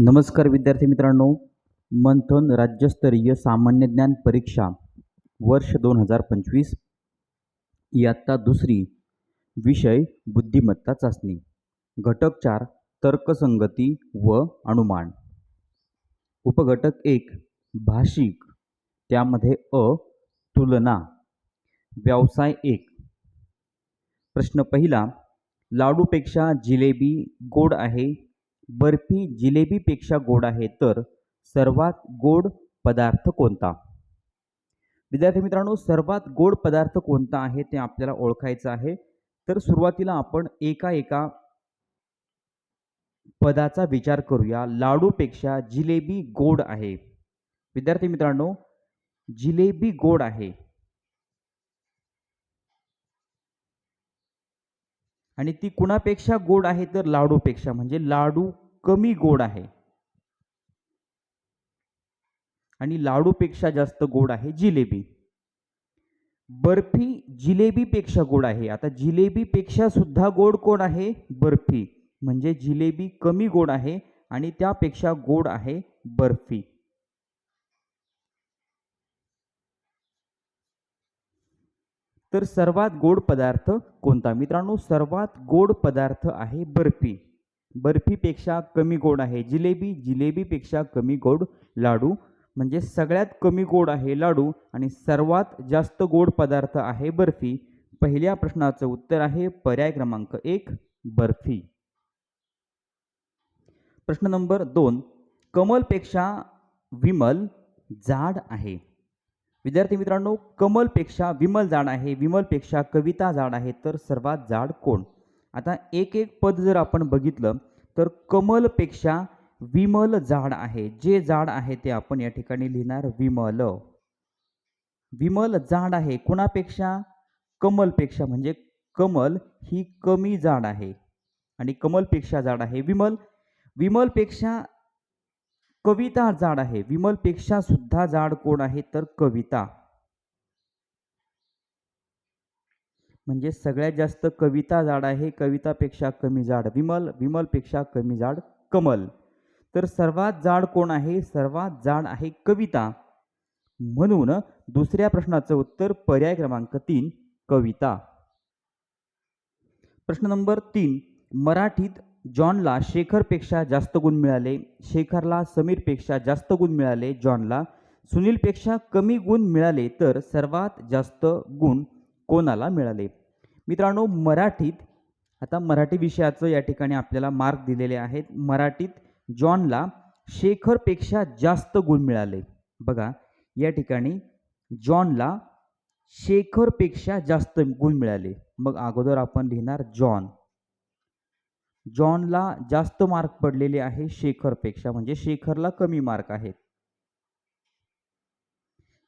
नमस्कार विद्यार्थी मित्रांनो. मंथन राज्यस्तरीय सामान्य ज्ञान परीक्षा वर्ष दोन हजार पंचवीस. इयत्ता दुसरी विषय बुद्धिमत्ता चाचणी. घटक चार तर्कसंगती व अनुमान. उपघटक एक भाषिक. त्यामध्ये अ तुलना. व्यवसाय एक. प्रश्न पहिला लाडूपेक्षा जिलेबी गोड आहे बर्फी जिलेबीपेक्षा गोड आहे तर सर्वात गोड पदार्थ कोणता? विद्यार्थी मित्रांनो सर्वात गोड पदार्थ कोणता आहे ते आपल्याला ओळखायचं आहे. तर सुरुवातीला आपण एका एका पदाचा विचार करूया. लाडूपेक्षा जिलेबी गोड आहे. विद्यार्थी मित्रांनो जिलेबी गोड आहे. आणि ती कुणापेक्षा गोड आहे तर लाडूपेक्षा म्हणजे लाडू कमी गोड आहे. आणि लाडूपेक्षा जास्त गोड आहे जिलेबी. बर्फी जिलेबीपेक्षा गोड आहे. आता जिलेबीपेक्षा सुद्धा गोड कोण आहे? बर्फी. म्हणजे जिलेबी कमी गोड आहे आणि त्यापेक्षा गोड आहे बर्फी. तर सर्वात गोड पदार्थ कोणता? मित्रांनो सर्वात गोड पदार्थ आहे बर्फी. बर्फीपेक्षा कमी गोड आहे जिलेबी. जिलेबीपेक्षा कमी गोड लाडू. म्हणजे सगळ्यात कमी गोड आहे लाडू आणि सर्वात जास्त गोड पदार्थ आहे बर्फी. पहिल्या प्रश्नाचं उत्तर आहे पर्याय क्रमांक एक बर्फी. प्रश्न नंबर दोन. कमलपेक्षा विमल जाड आहे. विद्यार्थी मित्रांनो कमलपेक्षा विमल जाड आहे विमलपेक्षा कविता जाड आहे तर सर्वात जाड कोण? आता एक एक पद जर आपण बघितलं तर कमलपेक्षा विमल जाड आहे. जे जाड आहे ते आपण या ठिकाणी लिहिणार विमल. विमल जाड आहे. कुणापेक्षा? कमलपेक्षा. म्हणजे कमल ही कमी जाड आहे. आणि कमलपेक्षा जाड आहे विमल. विमलपेक्षा कविता जाड आहे. विमलपेक्षा सुद्धा जाड कोण आहे तर कविता. म्हणजे सगळ्यात जास्त कविता जाड आहे कवितापेक्षा कमी जाड. विमल विमलपेक्षा कमी जाड कमल. तर सर्वात जाड कोण आहे? सर्वात जाड आहे कविता. म्हणून दुसऱ्या प्रश्नाचं उत्तर पर्याय क्रमांक तीन कविता. प्रश्न नंबर तीन मराठीत जॉनला शेखरपेक्षा जास्त गुण मिळाले शेखरला समीरपेक्षा जास्त गुण मिळाले जॉनला सुनीलपेक्षा कमी गुण मिळाले तर सर्वात जास्त गुण कोणाला मिळाले? मित्रांनो मराठीत आता मराठी विषयाचं या ठिकाणी आपल्याला मार्क दिलेले आहेत. मराठीत जॉनला शेखरपेक्षा जास्त गुण मिळाले. बघा या ठिकाणी जॉनला शेखरपेक्षा जास्त गुण मिळाले. मग अगोदर आपण लिहिणार जॉन. जॉनला जास्त मार्क पडलेले आहे शेखरपेक्षा म्हणजे शेखरला कमी मार्क आहेत.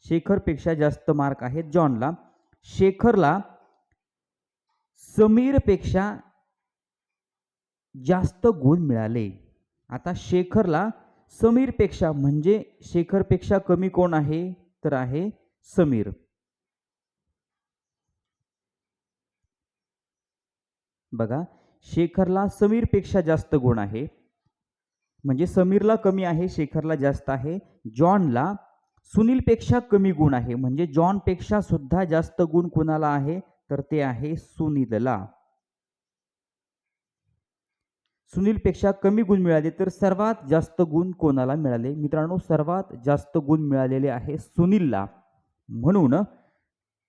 शेखरपेक्षा जास्त मार्क आहेत जॉनला. शेखरला समीरपेक्षा जास्त गुण मिळाले. आता शेखरला समीरपेक्षा म्हणजे शेखरपेक्षा कमी कोण आहे? तर आहे समीर. बघा शेखरला समीरपेक्षा जास्त गुण आहे. म्हणजे समीरला कमी आहे शेखरला जास्त आहे. जॉनला सुनीलपेक्षा कमी गुण आहे. म्हणजे जॉनपेक्षा सुद्धा जास्त गुण कुणाला आहे? तर ते आहे सुनीलला. सुनीलपेक्षा कमी गुण मिळाले तर सर्वात जास्त गुण कोणाला मिळाले? मित्रांनो सर्वात जास्त गुण मिळालेले आहे सुनीलला. म्हणून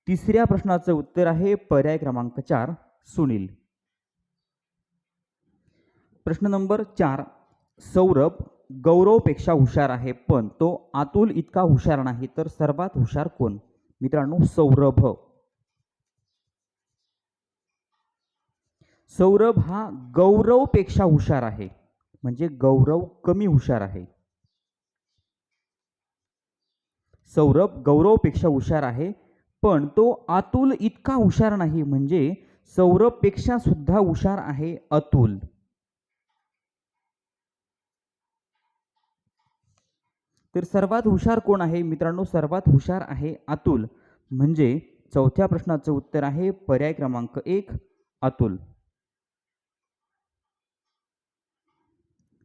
तिसऱ्या प्रश्नाचं उत्तर आहे पर्याय क्रमांक चार सुनील. प्रश्न नंबर चार. सौरभ गौरवपेक्षा हुशार आहे पण तो आतुल इतका हुशार नाही तर सर्वात हुशार कोण? मित्रांनो सौरभ. सौरभ हा गौरवपेक्षा हुशार आहे म्हणजे गौरव कमी हुशार आहे. सौरभ गौरवपेक्षा हुशार आहे पण तो अतुल इतका हुशार नाही म्हणजे सौरभपेक्षा सुद्धा हुशार आहे अतुल. तर सर्वात हुशार कोण आहे? मित्रांनो सर्वात हुशार आहे अतुल. म्हणजे चौथ्या प्रश्नाचं उत्तर आहे पर्याय क्रमांक एक अतुल.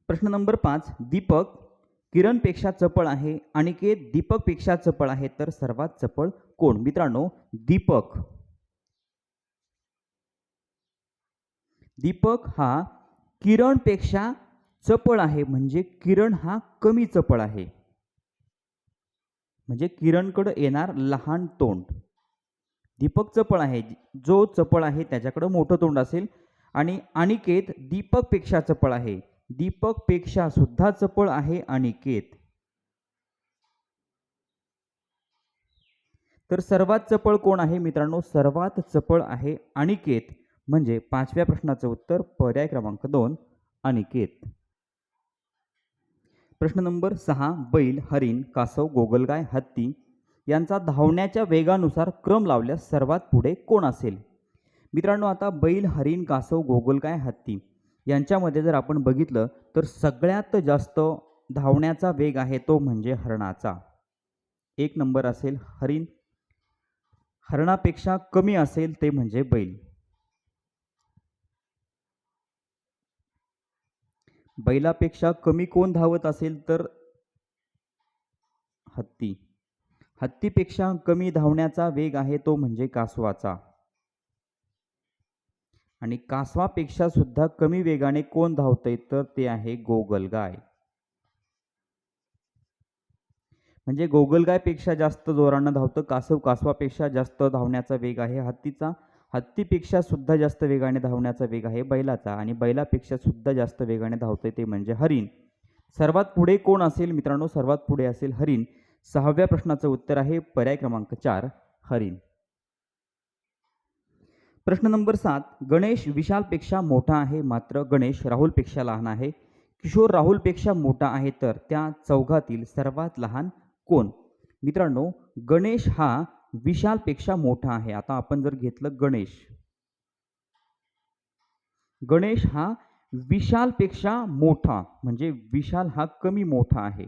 प्रश्न नंबर पाच दीपक किरणपेक्षा चपळ आहे अनिकेत दीपकपेक्षा चपळ आहे तर सर्वात चपळ कोण? मित्रांनो दीपक. दीपक हा किरणपेक्षा चपळ आहे म्हणजे किरण हा कमी चपळ आहे. म्हणजे किरणकडं येणार लहान तोंड. दीपक चपळ आहे जो चपळ आहे त्याच्याकडं मोठं तोंड असेल. आणि अनिकेत दीपकपेक्षा चपळ आहे. दीपकपेक्षा सुद्धा चपळ आहे अनिकेत. तर सर्वात चपळ कोण आहे मित्रांनो? सर्वात चपळ आहे अनिकेत. म्हणजे पाचव्या प्रश्नाचं उत्तर पर्याय क्रमांक दोन अनिकेत. प्रश्न नंबर सहा बैल हरिण कासव गोगलगाय हत्ती यांचा धावण्याच्या वेगानुसार क्रम लावल्यास सर्वात पुढे कोण असेल? मित्रांनो आता बैल हरिण कासव गोगलगाय हत्ती यांच्यामध्ये जर आपण बघितलं तर सगळ्यात जास्त धावण्याचा वेग आहे तो म्हणजे हरणाचा. एक नंबर असेल हरिण. हरणापेक्षा कमी असेल ते म्हणजे बैल. बैलापेक्षा कमी कोण धावत असेल तर हत्ती. हत्तीपेक्षा कमी धावण्याचा वेग आहे तो म्हणजे कासवाचा. आणि कासवापेक्षा सुद्धा कमी वेगाने कोण धावतंय तर ते आहे गोगलगाय म्हणजे गोगलगायपेक्षा जास्त जोरानं धावतं कासव कासवापेक्षा जास्त धावण्याचा वेग आहे हत्तीचा. हत्तीपेक्षा सुद्धा जास्त वेगाने धावण्याचा वेग आहे बैलाचा आणि बैलापेक्षा सुद्धा जास्त वेगाने धावते ते म्हणजे हरिण. सर्वात पुढे कोण असेल मित्रांनो? सर्वात पुढे असेल हरिण. सहाव्या प्रश्नाचं उत्तर आहे पर्याय क्रमांक चार हरिण. प्रश्न नंबर सात गणेश विशालपेक्षा मोठा आहे मात्र गणेश राहुलपेक्षा लहान आहे. किशोर राहुलपेक्षा मोठा आहे तर त्या चौघातील सर्वात लहान कोण? मित्रांनो गणेश हा विशालपेक्षा मोठा आहे. आता आपण जर घेतलं गणेश. गणेश हा विशालपेक्षा मोठा म्हणजे विशाल हा कमी मोठा आहे.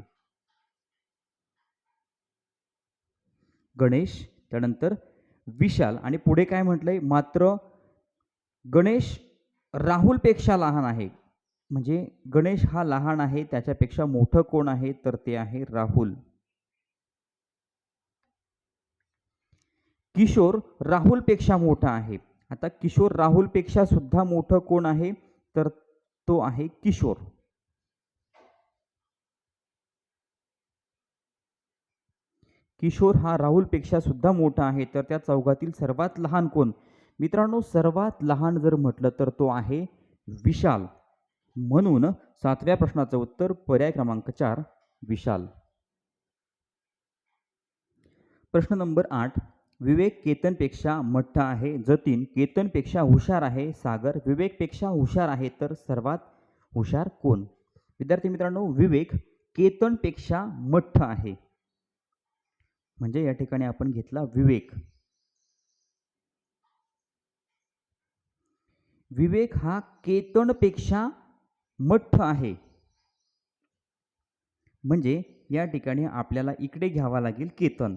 गणेश त्यानंतर विशाल आणि पुढे काय म्हटलंय? मात्र गणेश राहुलपेक्षा लहान आहे. म्हणजे गणेश हा लहान आहे त्याच्यापेक्षा मोठं कोण आहे? तर ते आहे राहुल. किशोर राहुलपेक्षा मोठा आहे. आता किशोर राहुलपेक्षा सुद्धा मोठं कोण आहे? तर तो आहे किशोर. किशोर हा राहुलपेक्षा सुद्धा मोठा आहे. तर त्या चौघातील सर्वात लहान कोण? मित्रांनो सर्वात लहान जर म्हटलं तर तो आहे विशाल. म्हणून सातव्या प्रश्नाचं उत्तर पर्याय क्रमांक चार विशाल. प्रश्न नंबर आठ. विवेक केतनपेक्षा मठ्ठा आहे जतीन केतनपेक्षा हुशार आहे सागर विवेकपेक्षा हुशार आहे तर सर्वात हुशार कोण? विद्यार्थी मित्रांनो विवेक केतनपेक्षा मठ्ठ आहे. म्हणजे या ठिकाणी आपण घेतला विवेक. विवेक हा केतनपेक्षा मठ्ठ आहे. म्हणजे या ठिकाणी आपल्याला इकडे घ्यावा लागेल केतन.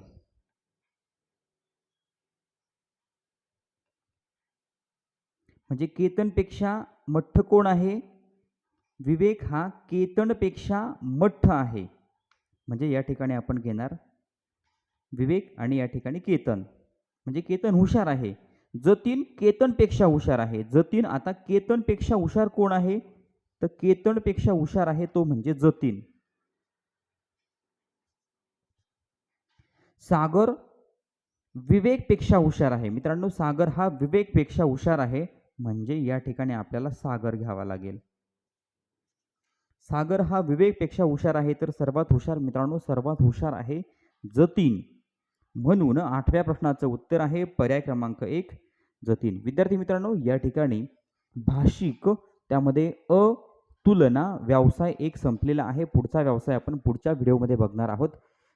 म्हणजे केतनपेक्षा मठ्ठ कोण आहे? विवेक हा केतनपेक्षा मठ्ठ आहे. म्हणजे या ठिकाणी आपण घेणार विवेक आणि या ठिकाणी केतन. म्हणजे केतन हुशार आहे. जतीन केतनपेक्षा हुशार आहे. जतीन आता केतनपेक्षा हुशार कोण आहे? तर केतनपेक्षा हुशार आहे तो म्हणजे जतीन. सागर विवेकपेक्षा हुशार आहे. मित्रांनो सागर हा विवेकपेक्षा हुशार आहे. म्हणजे या ठिकाणी आपल्याला सागर घ्यावा लागेल. सागर हा विवेकपेक्षा हुशार आहे तर सर्वात हुशार मित्रांनो सर्वात हुशार आहे जतीन. म्हणून आठव्या प्रश्नाचं उत्तर आहे पर्याय क्रमांक एक जतीन. विद्यार्थी मित्रांनो या ठिकाणी भाषिक त्यामध्ये अ तुलना व्यवसाय एक संपलेला आहे. पुढचा व्यवसाय आपण पुढच्या व्हिडिओमध्ये बघणार आहोत.